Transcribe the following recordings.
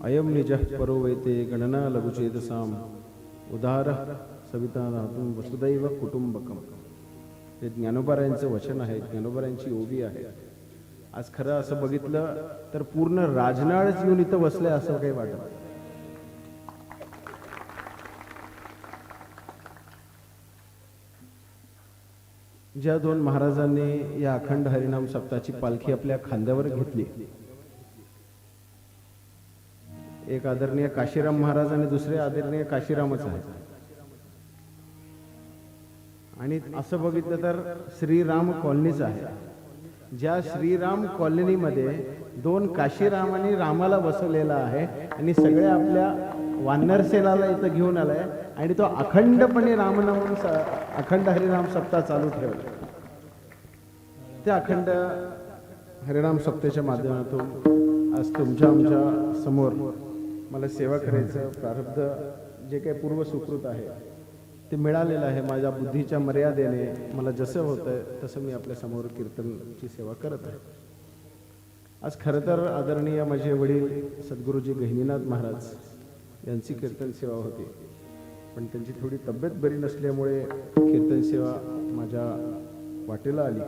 अयम निज परो वेते गणना लघुचेतसाम। उदार सविता धातून वसुदैव कुटुंबकम हे ज्ञानोबारायांचं वचन आहे ज्ञानोबारायांची ओवी आहे। आज खरं असं बघितलं तर पूर्ण राजनाळच येऊन इथं बसले असं काही वाटत नाही. ज्या दोन महाराजांनी या अखंड हरिनाम सप्ताची पालखी आपल्या खांद्यावर घेतली एक आदरणीय काशीराम महाराज आणि दुसरे आदरणीय काशीरामच आहेत. आणि असं बघितलं तर श्रीराम कॉलनीच आहे. ज्या श्रीराम कॉलनीमध्ये दोन काशीरामाने रामाला बसवलेला आहे आणि सगळे आपल्या वानर सेनाला इथं घेऊन आलाय आणि तो अखंडपणे रामनाम स- अखंड हरिराम सप्ताह चालू ठेवला. त्या अखंड हरिराम सप्तेच्या माध्यमातून आज तुमच्या आमच्यासमोर मला सेवा करायचं प्रारब्ध जे काही पूर्व सुकृत आहे ते मिळालेलं आहे माझ्या बुद्धीच्या मर्यादेने. मला जसं होतं तसं मी आपल्यासमोर कीर्तनची सेवा करत आहे. आज खरं तर आदरणीय माझे वडील सद्गुरूजी गहिनीनाथ महाराज यांची कीर्तन सेवा होती. पण त्यांची थोडी तब्येत बरी नसल्यामुळे कीर्तन सेवा माझ्या वाटेला आली.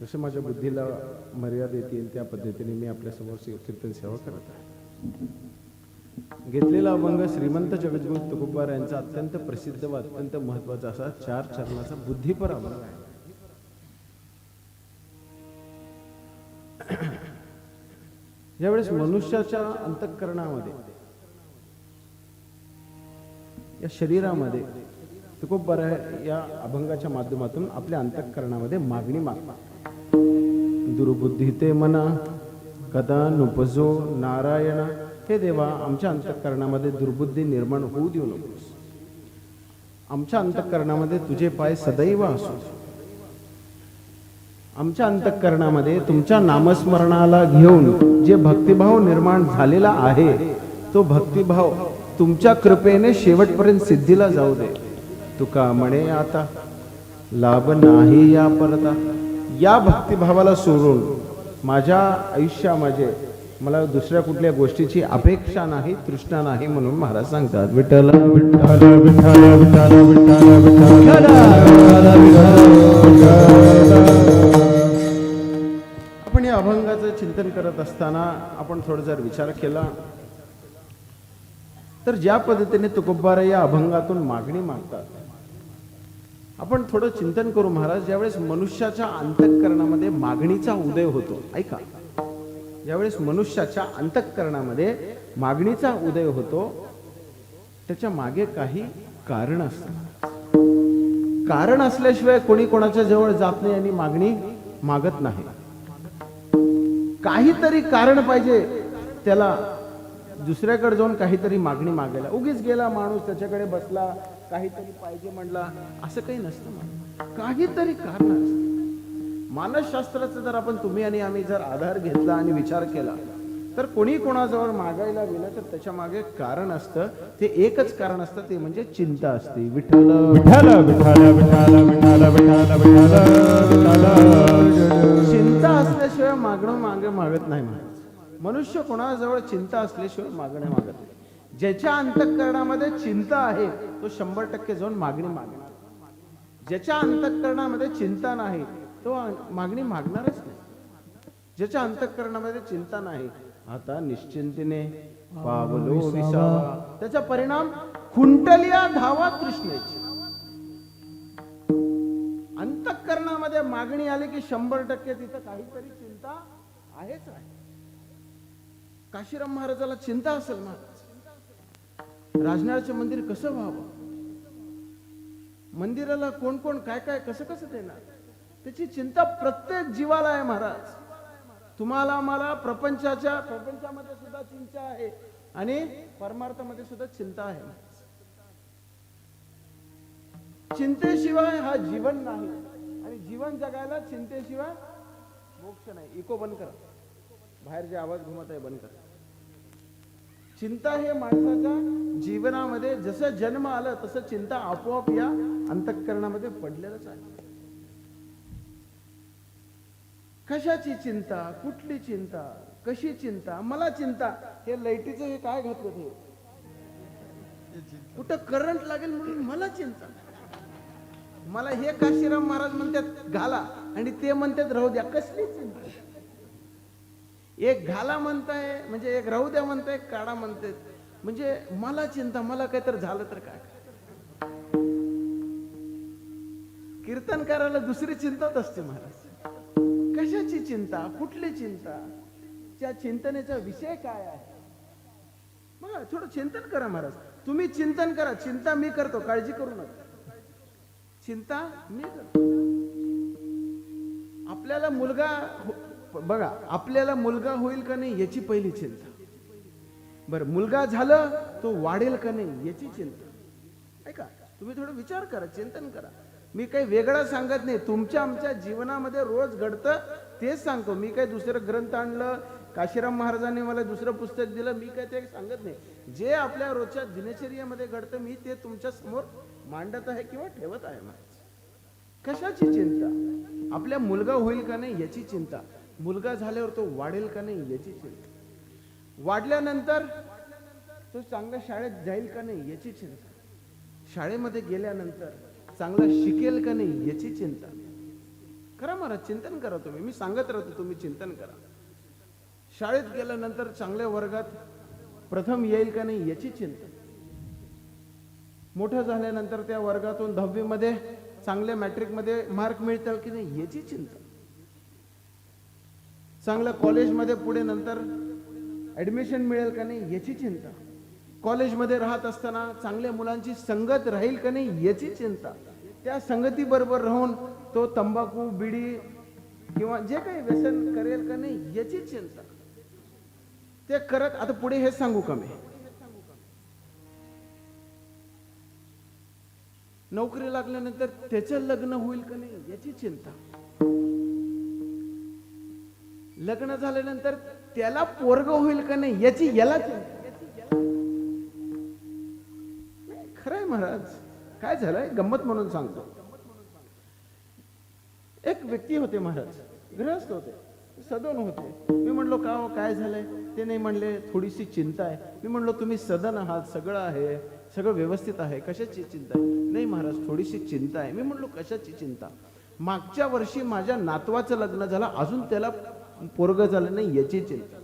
जसं माझ्या बुद्धीला मर्यादा येतील त्या पद्धतीने मी आपल्यासमोर से- कीर्तन सेवा करत आहे. घेतलेला अभंग श्रीमंत जगद्गुरु तुकोबार यांचा अत्यंत प्रसिद्ध व अत्यंत महत्त्वाचा असा चार चरणाचा बुद्धिपर अभंग आहे. ज्यावेळेस मनुष्याच्या अंतःकरणामध्ये या शरीरामध्ये तुकोबार या अभंगाच्या माध्यमातून आपल्या अंतःकरणामध्ये मागणी मागतात. दुर्बुद्धी ते मना कदा नुपजो नारायण हे देवा आमच्या अंतःकरणामध्ये दुर्बुद्धी निर्माण होऊ देऊ नकोस आमच्या अंतःकरणामध्ये तुझे पाय सदैव असो आमच्या अंतःकरणामध्ये तुमच्या नामस्मरणाला घेऊन जे भक्तिभाव निर्माण झालेला आहे तो भक्तिभाव तुमच्या कृपेने शेवटपर्यंत सिद्धीला जाऊ दे. तुका म्हणे आता लाभ नाही या परता या भक्तिभावाला सोडून माझ्या आयुष्यामध्ये मला दुसऱ्या कुठल्या गोष्टीची अपेक्षा नाही तृष्णा नाही म्हणून महाराज सांगतात विठ्ठल विठ्ठल विठ्ठल विठ्ठल विठ्ठल आपण या अभंगाचं चिंतन करत असताना आपण थोडा जर विचार केला तर ज्या पद्धतीने तुकब्बारा या अभंगातून मागणी मागतात आपण थोडं चिंतन करू महाराज ज्यावेळेस मनुष्याच्या अंतःकरणामध्ये मागणीचा उदय होतो ऐका. ज्यावेळेस मनुष्याच्या अंतःकरणामध्ये मागणीचा उदय होतो. त्याच्यामागे काही कारण असतात. कारण असल्याशिवाय कोणी कोणाच्या जवळ जात नाही आणि मागणी मागत नाही. काहीतरी कारण पाहिजे त्याला दुसऱ्याकडे जाऊन काहीतरी मागणी मागायला. उगीच गेला माणूस त्याच्याकडे बसला काहीतरी पाहिजे म्हणला असं काही नसतं काहीतरी कारण असतं. मानसशास्त्राचा जर आपण तुम्ही आणि आम्ही जर आधार घेतला आणि विचार केला तर कोणी कोणाजवळ मागायला गेलं तर त्याच्यामागे कारण असतं. ते एकच कारण असतं ते म्हणजे चिंता असते. विठ्ठल विठ्ठल विठ्ठल विठ्ठल विठ्ठल विठ्ठल विठ्ठल चिंता असल्याशिवाय मागणं मागे मागत नाही महाराज मनुष्य कोणाजवळ चिंता असल्याशिवाय मागणे मागत नाही. ज्याच्या अंतःकरणामध्ये चिंता आहे तो शंभर टक्के जाऊन मागणी मागणार. ज्याच्या अंतःकरणामध्ये चिंता नाही तो मागणी मागणारच नाही. ज्याच्या अंतःकरणामध्ये चिंता नाही आता निश्चिंतीने पावलो विसावा. त्याचा परिणाम खुंटलिया धावा तृष्णेची अंतःकरणामध्ये मागणी आली की शंभर टक्के तिथं काहीतरी चिंता आहेच आहे. काशीराम महाराजाला चिंता असेल महाराज. राजनाळचं मंदिर कसं व्हावं? मंदिराला कोण कोण काय काय कसं कसं देणार? त्याची चिंता प्रत्येक जीवाला आहे महाराज. तुम्हाला मला प्रपंचाच्या प्रपंचामध्ये सुद्धा चिंता आहे आणि परमार्थामध्ये सुद्धा चिंता आहे चिंतेशिवाय हा जीवन नाही आणि जीवन जगायला चिंतेशिवाय मोक्ष नाही. इको बंद करा. बाहेर जे आवाज घुमत आहे बंद करा. चिंता हे माणसाच्या जीवनामध्ये जसं जन्म आलं तसं चिंता आपोआप या अंतःकरणामध्ये पडलेलंच आहे. कशाची चिंता? कुठली चिंता? कशी चिंता? मला चिंता. हे लाईटीचं हे काय घातलं ते? कुठं करंट लागेल म्हणून मला चिंता. मला हे काशीराम महाराज म्हणतात घाला. आणि ते म्हणतात राहू द्या. कसली चिंता? एक घाला म्हणताय म्हणजे एक राहू द्या म्हणताय काढा म्हणताय म्हणजे मला चिंता मला काय तर झालं तर काय? कीर्तनकाराला दुसरी चिंताच असते महाराज. कशाची चिंता? कुठली चिंता? त्या चिंतनेचा विषय काय आहे? बघा थोडं चिंतन करा महाराज. तुम्ही चिंतन करा. चिंता मी करतो. काळजी करू नका. चिंता मी करतो. आपल्याला मुलगा हो, बघा आपल्याला मुलगा होईल का नाही याची पहिली चिंता. बरं मुलगा झालं तो वाढेल का नाही याची चिंता. ऐका तुम्ही थोडं विचार करा चिंतन करा. मी काही वेगळं सांगत नाही. तुमच्या आमच्या जीवनामध्ये रोज घडतं तेच सांगतो. मी काही दुसरं ग्रंथ आणलं काशीराम महाराजांनी मला दुसरं पुस्तक दिलं मी काय ते सांगत नाही. जे आपल्या रोजच्या दिनचर्येमध्ये घडतं मी ते तुमच्यासमोर मांडत आहे किंवा ठेवत आहे महाराज कशाची चिंता? आपल्या मुलगा होईल का नाही याची चिंता. मुलगा झाल्यावर तो वाढेल का नाही याची चिंता. वाढल्यानंतर तो चांगल्या शाळेत जाईल का नाही याची चिंता. शाळेमध्ये गेल्यानंतर चांगला शिकेल का नाही याची चिंता करा महाराज चिंतन करा तुम्ही. मी सांगत राहतो तुम्ही चिंतन करा. शाळेत गेल्यानंतर चांगल्या वर्गात प्रथम येईल का नाही याची चिंता. मोठं झाल्यानंतर त्या वर्गातून दहावीमध्ये चांगल्या मॅट्रिकमध्ये मार्क मिळतील की नाही याची चिंता. चांगल्या कॉलेजमध्ये पुढे नंतर ऍडमिशन मिळेल का नाही याची चिंता. कॉलेजमध्ये राहत असताना चांगल्या मुलांची संगत राहील का नाही याची चिंता. त्या संगतीबरोबर राहून तो तंबाखू बिडी किंवा जे काही व्यसन करेल का नाही याची चिंता. ते करत आता पुढे हे सांगू का मी? नोकरी लागल्यानंतर त्याचं लग्न होईल का नाही याची चिंता. लग्न झाल्यानंतर त्याला पोरग होईल का नाही याची याला चिंता. खरंय महाराज. काय झालंय? गंमत म्हणून सांगतो. एक व्यक्ती होते महाराज. गृहस्थ होते. सदन होते. मी म्हणलो का हो? काय झालंय? ते नाही म्हणले थोडीशी चिंता आहे. मी म्हणलो तुम्ही सदन आहात. सगळं आहे. सगळं व्यवस्थित आहे. कशाची चिंता आहे? नाही महाराज थोडीशी चिंता आहे. मी म्हणलो कशाची चिंता? मागच्या वर्षी माझ्या नातवाचं लग्न झालं. अजून त्याला पोरग झालं नाही याची चिंता.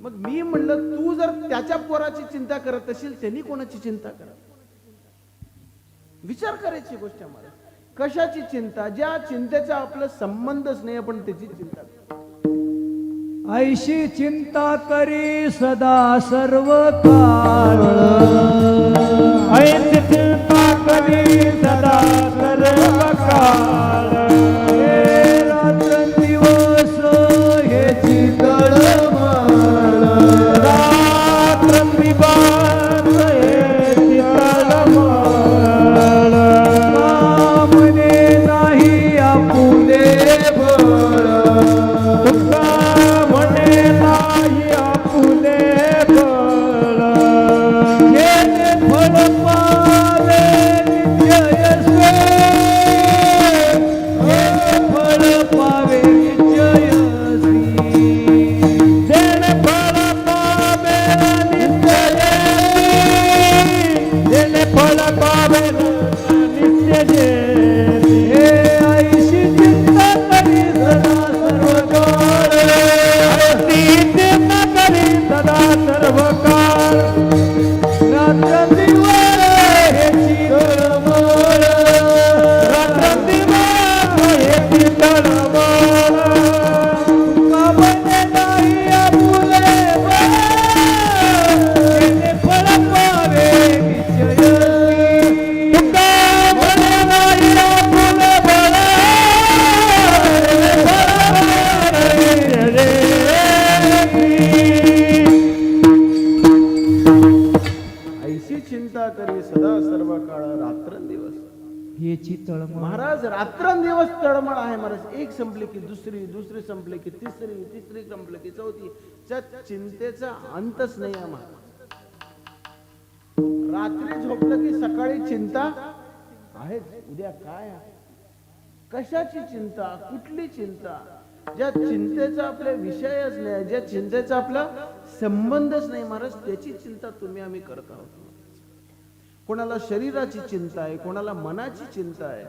मग मी म्हणलं तू जर त्याच्या पोराची चिंता करत असेल त्यांनी कोणाची चिंता करा विचार करायची गोष्ट आम्हाला मला. कशाची चिंता? ज्या चिंतेचा आपला संबंधच नाही आपण त्याची चिंता. ऐशी चिंता करी सदा सर्व काळ ऐशी चिंता करी सदा सर्व काळ करी सदा त्या चिंतेचा अंतच नाही आम्हाला. रात्री झोपलं की सकाळी चिंता? आहेच उद्या काय? आहे कशाची चिंता? कुठली चिंता? ज्या चिंतेचा आपला विषयच नाही ज्या चिंतेचा आपला संबंधच नाही महाराज त्याची चिंता तुम्ही आम्ही करत आहोत. कोणाला शरीराची चिंता आहे कोणाला मनाची चिंता आहे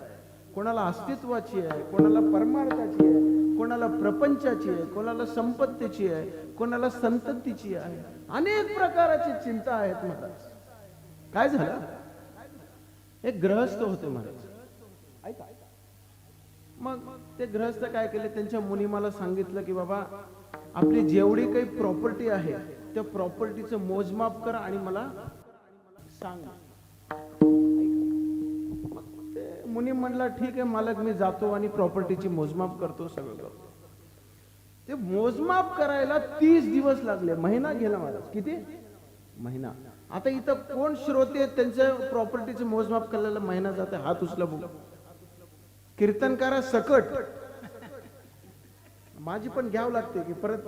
कोणाला अस्तित्वाची आहे कोणाला परमार्थाची आहे कोणाला प्रपंचाची आहे कोणाला संपत्तीची आहे कोणाला संततीची आहे. अनेक प्रकाराची चिंता आहेत महाराज काय झालं? एक ग्रहस्थ होते महाराज ऐका. मग ते ग्रहस्थ काय केले? त्यांच्या मुनी मला सांगितलं की बाबा आपली जेवढी काही प्रॉपर्टी आहे त्या प्रॉपर्टीचं मोजमाप कर आणि मला सांग. मुनी म्हणला ठीक आहे मालक मी जातो आणि प्रॉपर्टीची मोजमाप करतो सगळं करतो. ते मोजमाप करायला तीस दिवस लागले. महिना गेला महाराज किती? महिना. आता इथं कोण श्रोते आहेत त्यांच्या प्रॉपर्टीचे मोजमाप करायला महिना जाते हात उचला बघू. कीर्तनकारा सकट. माझी पण घ्यावं लागते की परत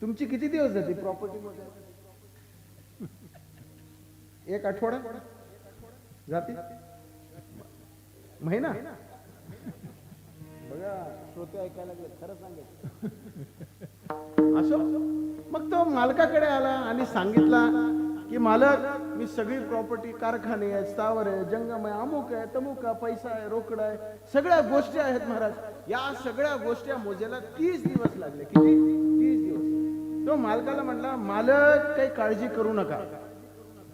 तुमची किती दिवस जाते प्रॉपर्टी एक आठवडा? जाते? महिना? बघा श्रोते ऐकायला लागले खरं सांगेल असो. मग तो मालकाकडे आला आणि सांगितला की मालक मी सगळी प्रॉपर्टी कारखाने आहेत स्थावर आहे जंगम आहे अमुक आहे तमुक आहे पैसा आहे रोकड आहे सगळ्या गोष्टी आहेत महाराज. या सगळ्या गोष्टी मोजायला तीस दिवस लागले. किती? तीस दिवस. तो मालकाला म्हणला मालक काही काळजी करू नका.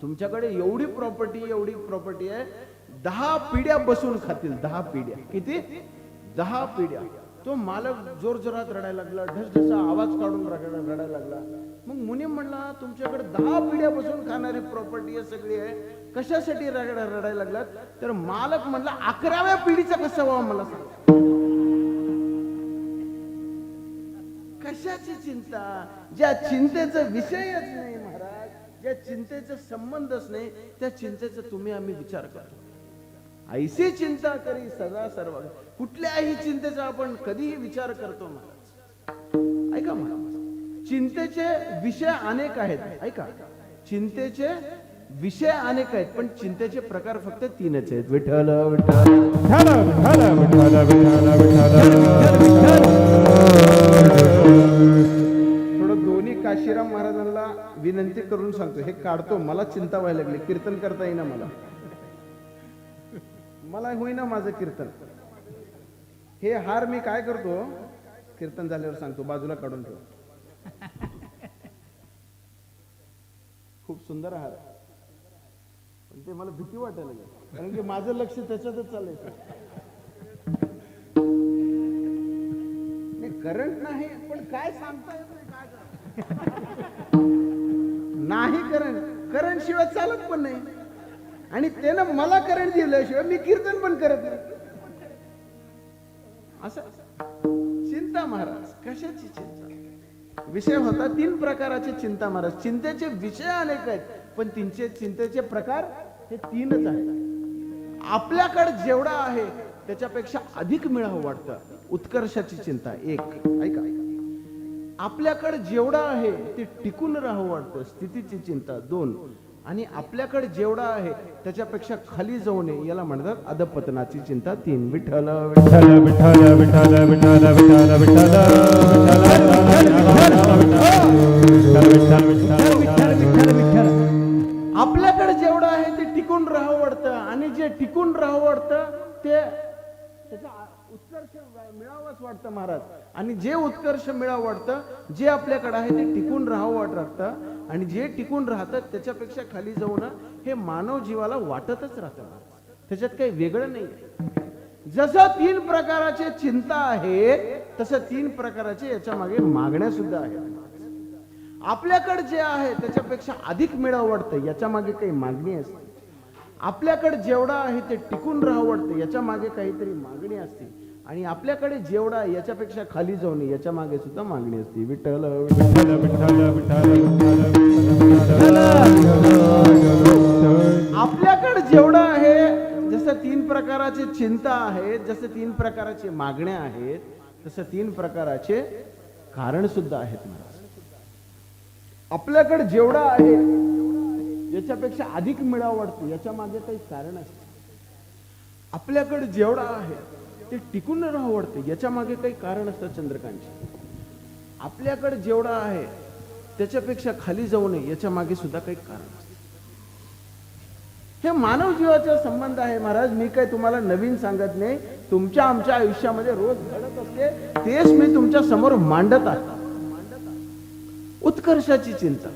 तुमच्याकडे एवढी प्रॉपर्टी एवढी प्रॉपर्टी आहे दहा पिढ्या बसून खातील दहा पिढ्या. किती? दहा पिढ्या. तो मालक जोर जोरात रडायला लागला ढसढसा आवाज काढून रडायला लागला. मग मुनी म्हणला तुमच्याकडे दहा पिढ्या बसून खाणारी प्रॉपर्टी आहे सगळी आहे. कशासाठी रडायला रडायला लागलात? तर मालक म्हणला अकराव्या पिढीचा कसं व्हावा मला सांग. कशाची चिंता? ज्या चिंतेचा विषयच नाही महाराज. ज्या चिंतेचा संबंधच नाही त्या चिंतेचा तुम्ही आम्ही विचार करतो. ऐशी चिंता करी सदा सर्व. कुठल्याही चिंतेचा आपण कधीही विचार करतो महाराज ऐका महाराज चिंतेचे विषय अनेक आहेत. ऐका. चिंतेचे विषय अनेक आहेत पण चिंतेचे प्रकार फक्त तीनच आहेत. विठ्ठल विठ्ठल विठ्ठल विठ्ठल. विठ्ठल विठ्ठल. काशीराम महाराजांना विनंती करून सांगतो हे काढतो. मला चिंता व्हायला लागली. कीर्तन करता येईना मला. मला होईना माझं कीर्तन. हे हार मी काय करतो? कीर्तन झाल्यावर सांगतो. बाजूला काढून ठेव. खूप सुंदर हार पण ते मला भीती वाटायला लागेल. कारण की माझं लक्ष त्याच्यातच चालायचं करंट नाही पण काय सांगता येत नाही करण. करण शिवाय चालत पण नाही. आणि त्यानं मला करंट दिल्याशिवाय मी कीर्तन पण करत नाही. असं. चिंता महाराज कशाची चिंता? विषय होता तीन प्रकाराची चिंता महाराज. चिंतेचे विषय अनेक आहेत पण तिंचे चिंतेचे प्रकार हे तीनच आहेत. आपल्याकडे जेवढा आहे त्याच्यापेक्षा अधिक मिळावं वाटतं. उत्कर्षाची चिंता एक. ऐका ऐका. आपल्याकडे जेवढा आहे ते टिकून राहू वाटतं. स्थितीची चिंता दोन. आणि आपल्याकडे जेवढा आहे त्याच्यापेक्षा खाली जाऊ नये याला म्हणतात अधपतनाची चिंता. तीन. विठ्ठल विठ्ठल विठ्ठल विठ्ठल विठ्ठल विठ्ठल विठ्ठल. आपल्याकडे जेवढं आहे ते टिकून राहावं वाटतं. आणि जे टिकून राहावं वाटतं ते त्याचा उत्कर्ष मिळावंच वाटतं महाराज. आणि जे उत्कर्ष मिळावं वाटतं जे आपल्याकडे आहे ते टिकून राहावं वाट वाटतं आणि जे टिकून राहतं त्याच्यापेक्षा खाली जाऊन हे मानव जीवाला वाटतच राहतं त्याच्यात काही वेगळं नाही. जसं तीन प्रकाराचे चिंता आहे तसं तीन प्रकाराचे याच्या मागे मागण्या सुद्धा आहेत. आपल्याकडे जे आहे त्याच्यापेक्षा अधिक मिळावं वाटतं. याच्या मागे काही मागणी असते. आपल्याकडे जेवढा आहे ते टिकून राहावं वाटतं. याच्या मागे काहीतरी मागणी असते. आणि आपल्याकडे जेवढा याच्यापेक्षा खाली जाऊ नये याच्या मागे सुद्धा मागणी असते. विठ्ठल आपल्याकडे जेवढं आहे जसं तीन प्रकाराचे चिंता आहेत जसं तीन प्रकाराचे मागण्या आहेत तसं तीन प्रकाराचे कारण सुद्धा आहेत. महाराज आपल्याकडे जेवढा आहे याच्यापेक्षा अधिक मिळावं वाटतो. याच्या मागे काही कारण असतं आपल्याकडे जेवढा आहे ते टिकून राहावं वाटतं. याच्या मागे काही कारण असतं चंद्रकांतचे. आपल्याकडे जेवढा आहे त्याच्यापेक्षा खाली जाऊ नये याच्या मागे सुद्धा काही कारण असतं. हे मानव जीवाचा संबंध आहे महाराज. मी काय तुम्हाला नवीन सांगत नाही. तुमच्या आमच्या आयुष्यामध्ये रोज घडत असते तेच मी तुमच्यासमोर मांडत आहे. उत्कर्षाची चिंता.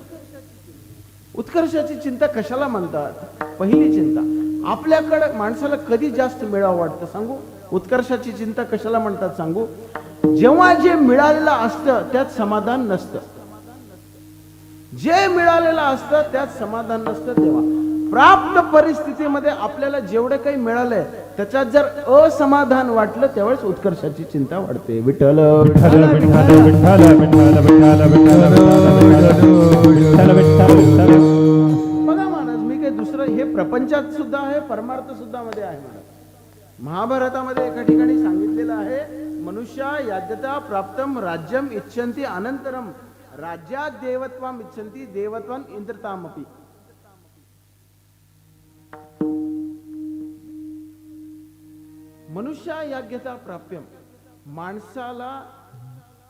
उत्कर्षाची चिंता कशाला म्हणतात? पहिली चिंता आपल्याकडं माणसाला कधी जास्त मिळावं वाटतं सांगू? उत्कर्षाची चिंता कशाला म्हणतात सांगू? जेव्हा जे मिळालेलं असतं त्यात समाधान नसतं. जे मिळालेलं असतं त्यात समाधान नसतं तेव्हा. प्राप्त परिस्थितीमध्ये आपल्याला जेवढं काही मिळालंय त्याच्यात जर असमाधान वाटलं त्यावेळेस उत्कर्षाची चिंता वाढते विठ्ठल विठ्ठल विठ्ठल विठ्ठल विठ्ठल विठ्ठल विठ्ठल बघा महाराज मी काही दुसरं हे प्रपंचात सुद्धा आहे परमार्थ सुद्धा मध्ये आहे महाभारतामध्ये एका ठिकाणी सांगितलेलं आहे मनुष्या याद्यता प्राप्तम राज्यम इच्छंती अनंतरम राज्यात देवत्वाम इच्छंती देवत्वाम इंद्रतामपी मनुष्या याज्ञता प्राप्यम. माणसाला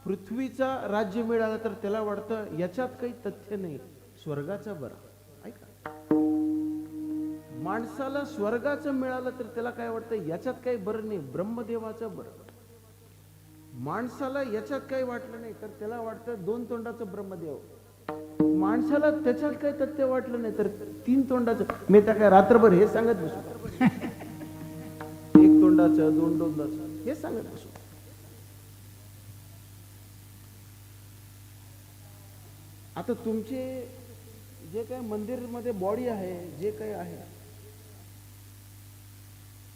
पृथ्वीचा राज्य मिळालं तर त्याला वाटतं याच्यात काही तथ्य नाही. स्वर्गाचा बरा. ऐका. माणसाला स्वर्गाचं मिळालं तर त्याला काय वाटतं? याच्यात काही बरं नाही. ब्रह्मदेवाचं बरं. माणसाला याच्यात काही वाटलं नाही तर त्याला वाटतं दोन तोंडाचं ब्रह्मदेव. माणसाला त्याच्यात काही तथ्य वाटलं नाही तर तीन तोंडाचं. मी त्या काय रात्रभर हे सांगत बसू एक दोन तोंडाचं हे सांगत असो आता तुमचे जे काही मंदिरमध्ये बॉडी आहे जे काही आहे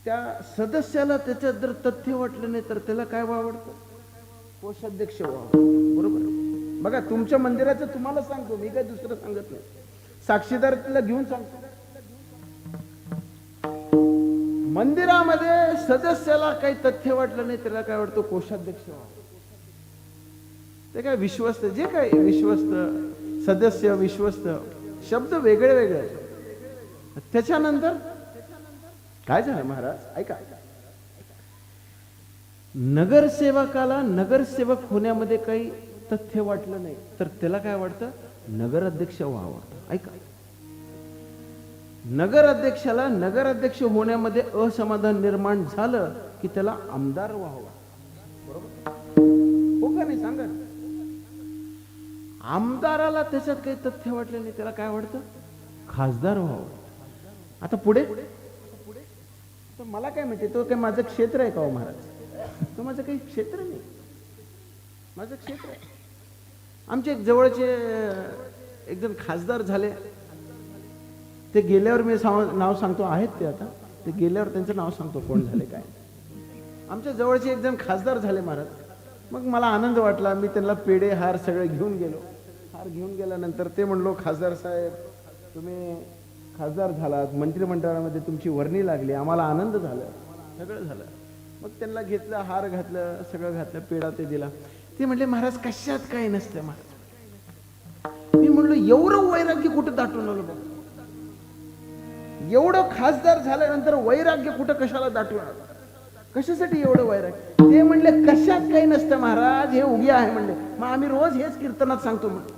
त्या सदस्याला त्याच्यात जर तथ्य वाटलं नाही तर त्याला काय आवडतं? कोषाध्यक्ष व्हावं. बरोबर? बघा तुमच्या मंदिराचं तुम्हाला सांगतो मी काय दुसरं सांगत नाही. साक्षीदार तिला घेऊन सांगतो. मंदिरामध्ये सदस्याला काही तथ्य वाटलं नाही त्याला काय वाटतं कोषाध्यक्ष ते काय विश्वस्त जे काय विश्वस्त सदस्य विश्वस्त शब्द वेगळे वेगळे आहेत. त्याच्यानंतर? काय झालं महाराज? ऐका. नगरसेवकाला नगरसेवक होण्यामध्ये काही तथ्य वाटलं नाही तर त्याला काय वाटतं? नगराध्यक्ष व्हावं ऐका. नगराध्यक्षाला नगराध्यक्ष होण्यामध्ये असमाधान निर्माण झालं की त्याला आमदार व्हावा. बरोबर? हो का नाही? सांगा आमदाराला त्याच्यात काही तथ्य वाटले नाही त्याला काय वाटतं? खासदार व्हावं. आता पुढे? तर मला काय माहिती तो काय माझं क्षेत्र आहे का हो महाराज? तो माझं काही क्षेत्र नाही. माझं क्षेत्र आहे. आमचे एक जवळचे एक जण खासदार झाले. ते गेल्यावर मी सांग- नाव सांगतो आहेत ते आता. ते गेल्यावर त्यांचं नाव सांगतो कोण झाले काय. आमच्या जवळचे एक जण खासदार झाले महाराज. मग मला आनंद वाटला मी त्यांना पेढे हार सगळे घेऊन गेलो. हार घेऊन गेल्यानंतर ते म्हणलो खासदार साहेब तुम्ही खासदार झालात मंत्रिमंडळामध्ये तुमची वर्णी लागली आम्हाला आनंद झाला. सगळं झालं. मग त्यांना घेतलं हार घातलं सगळं घातलं पेढा ते दिला. ते म्हणले महाराज कशात काही नसतं महाराज? मी म्हणलो एवढं वैराग्य कुठं दाटून आलो बघ. एवढं खासदार झाल्यानंतर वैराग्य कुठं कशाला दाटून कशासाठी एवढं वैराग्य? ते म्हणले कशात काही नसतं महाराज हे उगी आहे म्हणले. मग आम्ही रोज हेच कीर्तनात सांगतो म्हणले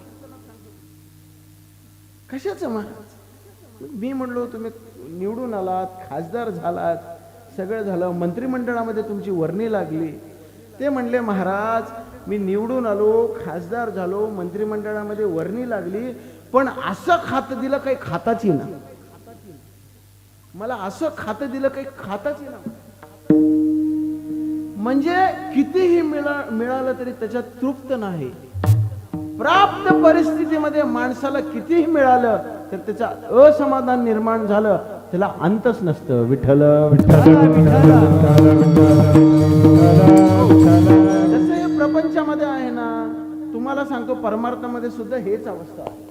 कशाच महाराज? मी म्हणलो तुम्ही निवडून आलात खासदार झालात सगळं झालं मंत्रिमंडळामध्ये तुमची वर्णी लागली. ते म्हणले महाराज मी निवडून आलो खासदार झालो मंत्रिमंडळामध्ये वर्णी लागली पण असं खातं दिलं काही खाताची ना. मला असं खातं दिलं काही खाताच येणार म्हणजे कितीही मिळा मिळालं तरी त्याच्यात तृप्त नाही. प्राप्त परिस्थितीमध्ये माणसाला कितीही मिळालं तर त्याचा असमाधान निर्माण झालं त्याला अंतच नसतं. विठ्ठल विठ्ठल विठ्ठल. जसं हे प्रपंचामध्ये आहे ना तुम्हाला सांगतो परमार्थामध्ये सुद्धा हेच अवस्था आहे.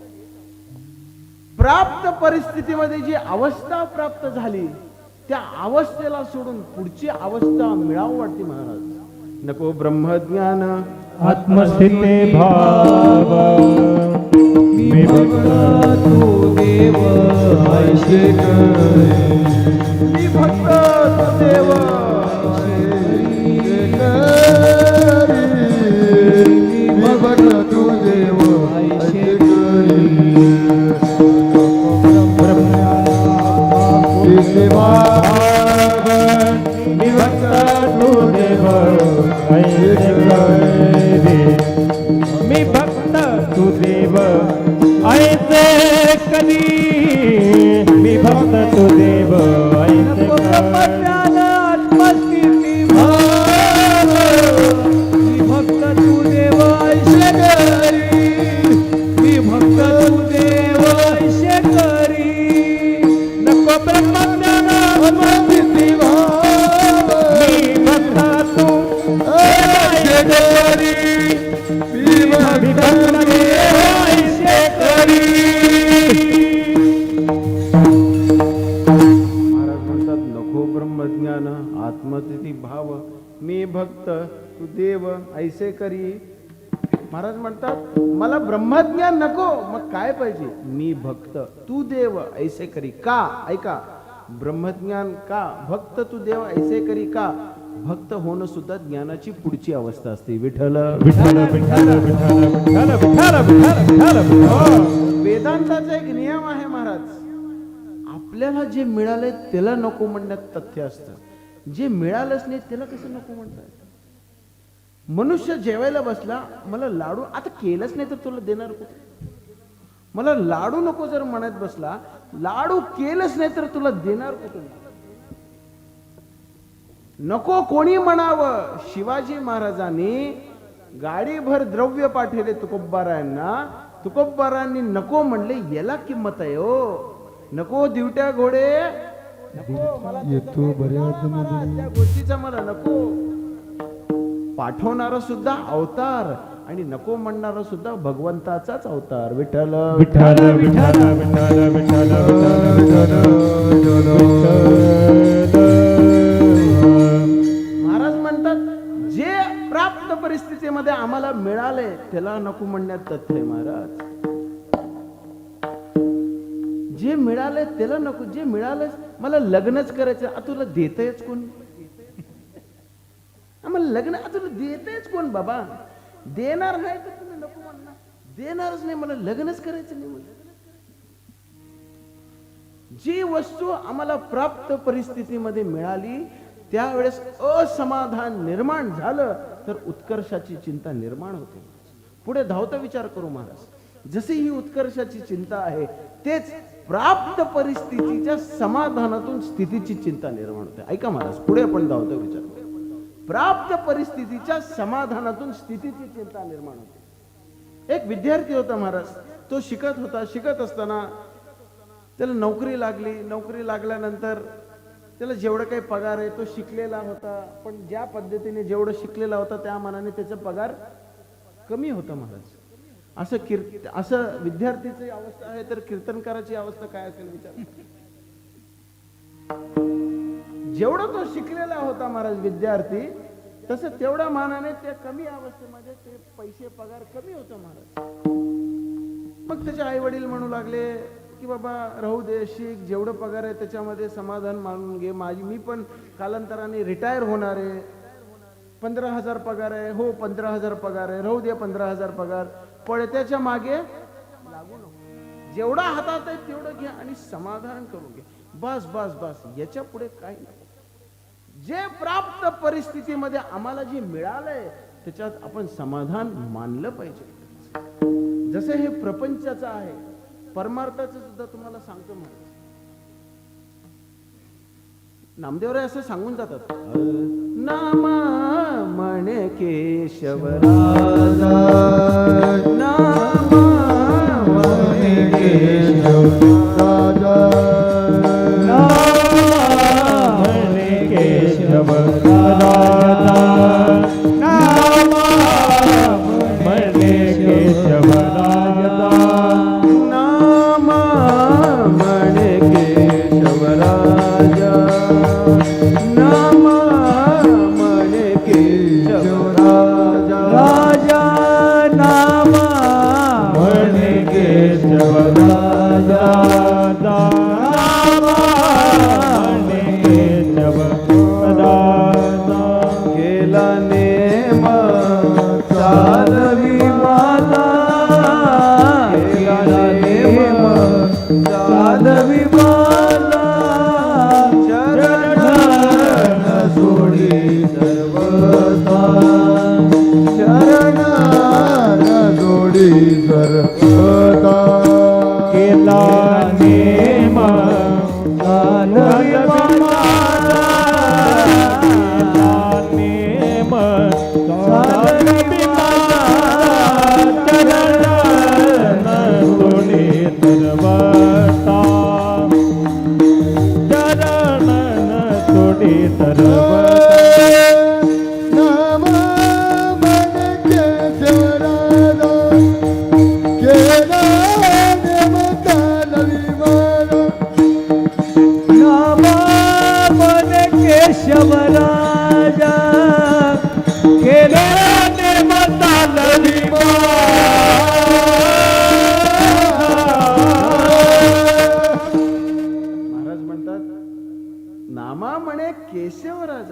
प्राप्त परिस्थितीमध्ये जी अवस्था प्राप्त झाली त्या अवस्थेला सोडून पुढची अवस्था मिळावं वाटते महाराज. नको ब्रह्मज्ञान. आत्मस्थिते भाव. मी भक्त तू देव ऐसे मी भक्त देव शिवा निवता तू देव मी भक्त तू देव ऐसे कधी मी भक्त तू देव. नको मग काय पाहिजे? मी भक्त. तू देव ऐसे करी का? ऐका ब्रह्मज्ञान का? भक्त तू देव ऐसे करी का? भक्त होणं सुद्धा ज्ञानाची पुढची अवस्था असते. विठल हो. वेदांताचा एक नियम आहे महाराज. आपल्याला जे मिळालंय त्याला नको म्हणण्यात तथ्य असत. जे मिळालंच नाही त्याला कसं नको म्हणता येत मनुष्य जेवायला बसला मला लाडू आता केलंच नाही तर तुला देणार कुठे? मला लाडू नको जर म्हणत बसला लाडू केलंच नाही तर तुला देणार कुठून? नको कोणी म्हणावं शिवाजी महाराजांनी गाडीभर द्रव्य पाठवले तुकोबारायांना. तुकोबारायांनी नको म्हणले याला किंमत आहे हो. नको दिवट्या घोडे. गोष्टीचा मला नको. पाठवणारा सुद्धा अवतार. आणि नको म्हणणारा सुद्धा भगवंताचाच अवतार. विठ्ठल विठ्ठल विठ्ठल विठ्ठल विठ्ठल महाराज म्हणतात जे प्राप्त परिस्थितीमध्ये आम्हाला मिळाले त्याला नको म्हणण्यात तथ्य आहे महाराज. जे मिळाले त्याला नको जे मिळालं मला लग्नच करायचं तुला देतयच कोण? आम्हाला लग्न तुला देतयच कोण बाबा? देणार नाही तर तुम्ही नको म्हणणार. देणारच नाही मला लग्नच करायचं नाही मला जी वस्तू आम्हाला प्राप्त परिस्थितीमध्ये मिळाली त्यावेळेस असमाधान निर्माण झालं तर उत्कर्षाची चिंता निर्माण होते. पुढे धावता विचार करू महाराज. जशी ही उत्कर्षाची चिंता आहे तेच प्राप्त परिस्थितीच्या समाधानातून स्थितीची चिंता निर्माण होते. ऐका महाराज पुढे आपण धावता विचार करू. प्राप्त परिस्थितीच्या समाधानातून स्थितीची चिंता निर्माण होते. एक विद्यार्थी होता महाराज. तो शिकत होता. शिकत असताना त्याला नोकरी लागली. नोकरी लागल्यानंतर त्याला जेवढं काही पगार आहे तो शिकलेला होता. पण ज्या पद्धतीने जेवढं शिकलेला होता त्या मानाने त्याचा पगार कमी होता महाराज. असं कीर्त असं विद्यार्थीची अवस्था आहे तर कीर्तनकाराची अवस्था काय असेल विचार. जेवढं तो शिकलेला होता महाराज विद्यार्थी तसं तेवढ्या मानाने त्या कमी अवस्थेमध्ये ते पैसे पगार कमी होतो महाराज. मग त्याचे आई वडील म्हणू लागले की बाबा राहू दे शिक जेवढं पगार आहे त्याच्यामध्ये समाधान मानून घे. माझी मी पण कालांतराने रिटायर होणार आहे. पंधरा हजार पगार आहे. हो पंधरा हजार पगार आहे. राहू दे पंधरा हजार पगार. पळत्याच्या मागे लागू नको. जेवढा हातात आहे तेवढं घ्या आणि समाधान करून घे बस बस बस. याच्यापुढे काही नको. जे प्राप्त परिस्थितीमध्ये आम्हाला जे मिळालंय त्याच्यात आपण समाधान मानलं पाहिजे. जसे हे प्रपंचाचं आहे परमार्थाचं सुद्धा तुम्हाला सांगतो महाराज नामदेवराय असं सांगून जातात. नामा म्हणे केशव राजा नामा म्हणे केशव